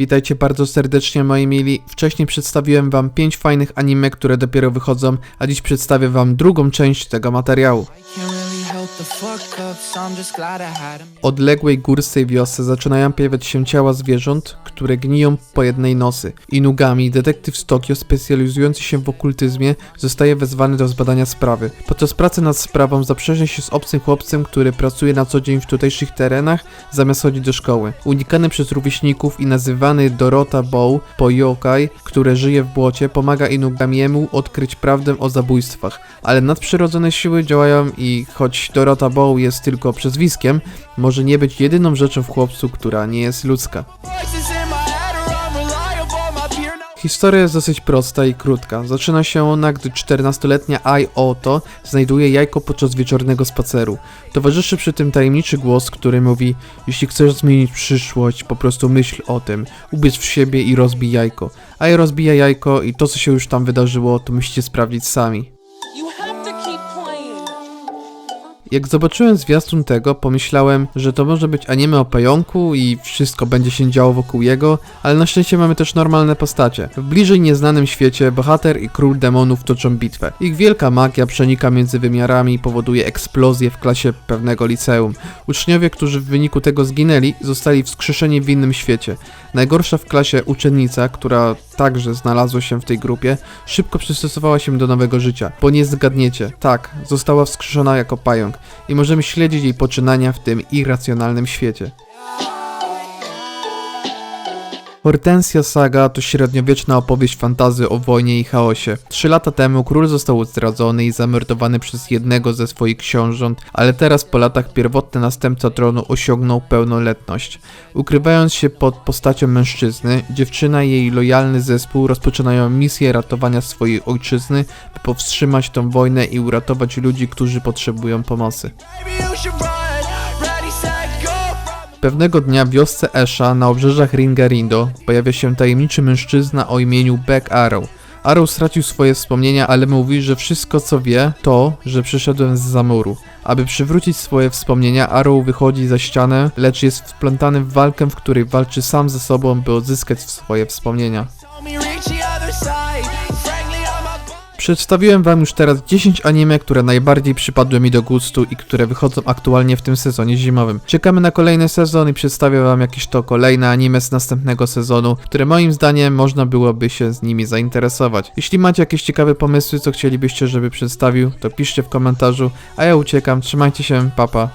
Witajcie bardzo serdecznie moi mili. Wcześniej przedstawiłem wam 5 fajnych anime, które dopiero wychodzą, a dziś przedstawię wam drugą część tego materiału. 'Em. odległej górskiej wiosce zaczynają pojawiać się ciała zwierząt, które gniją po jednej nosy. Inugami, detektyw z Tokio specjalizujący się w okultyzmie, zostaje wezwany do zbadania sprawy. Podczas pracy nad sprawą zaprzyjaźnia się z obcym chłopcem, który pracuje na co dzień w tutejszych terenach, zamiast chodzić do szkoły. Unikany przez rówieśników i nazywany Dorota Bow po yokai, które żyje w błocie, pomaga Inugamiemu odkryć prawdę o zabójstwach. Ale nadprzyrodzone siły działają i choć Dorota Bow jest tylko przezwiskiem, może nie być jedyną rzeczą w chłopcu, która nie jest ludzka. Historia jest dosyć prosta i krótka. Zaczyna się ona, gdy 14-letnia Ai Oto znajduje jajko podczas wieczornego spaceru. Towarzyszy przy tym tajemniczy głos, który mówi Jeśli chcesz zmienić przyszłość, po prostu myśl o tym, ubierz w siebie i rozbij jajko. Ai rozbija jajko i to co się już tam wydarzyło, to musicie sprawdzić sami. Jak zobaczyłem zwiastun tego, pomyślałem, że to może być anime o pająku i wszystko będzie się działo wokół jego, ale na szczęście mamy też normalne postacie. W bliżej nieznanym świecie bohater i król demonów toczą bitwę. Ich wielka magia przenika między wymiarami i powoduje eksplozję w klasie pewnego liceum. Uczniowie, którzy w wyniku tego zginęli, zostali wskrzeszeni w innym świecie. Najgorsza w klasie uczennica, która także znalazła się w tej grupie, szybko przystosowała się do nowego życia, bo nie zgadniecie, tak, została wskrzeszona jako pająk i możemy śledzić jej poczynania w tym irracjonalnym świecie. Hortensia Saga to średniowieczna opowieść fantazy o wojnie i chaosie. Trzy lata temu król został zdradzony i zamordowany przez jednego ze swoich książąt, ale teraz po latach pierwotny następca tronu osiągnął pełnoletność. Ukrywając się pod postacią mężczyzny, dziewczyna i jej lojalny zespół rozpoczynają misję ratowania swojej ojczyzny, by powstrzymać tą wojnę i uratować ludzi, którzy potrzebują pomocy. Pewnego dnia w wiosce Esha na obrzeżach Ringerindo pojawia się tajemniczy mężczyzna o imieniu Beck Arrow. Arrow stracił swoje wspomnienia, ale mówi, że wszystko co wie to, że przyszedłem z zamuru. Aby przywrócić swoje wspomnienia, Arrow wychodzi za ścianę, lecz jest wplątany w walkę, w której walczy sam ze sobą, by odzyskać swoje wspomnienia. Przedstawiłem wam już teraz 10 anime, które najbardziej przypadły mi do gustu i które wychodzą aktualnie w tym sezonie zimowym. Czekamy na kolejny sezon i przedstawię wam jakieś to kolejne anime z następnego sezonu, które moim zdaniem można byłoby się z nimi zainteresować. Jeśli macie jakieś ciekawe pomysły, co chcielibyście, żeby przedstawił, to piszcie w komentarzu, a ja uciekam, trzymajcie się, papa.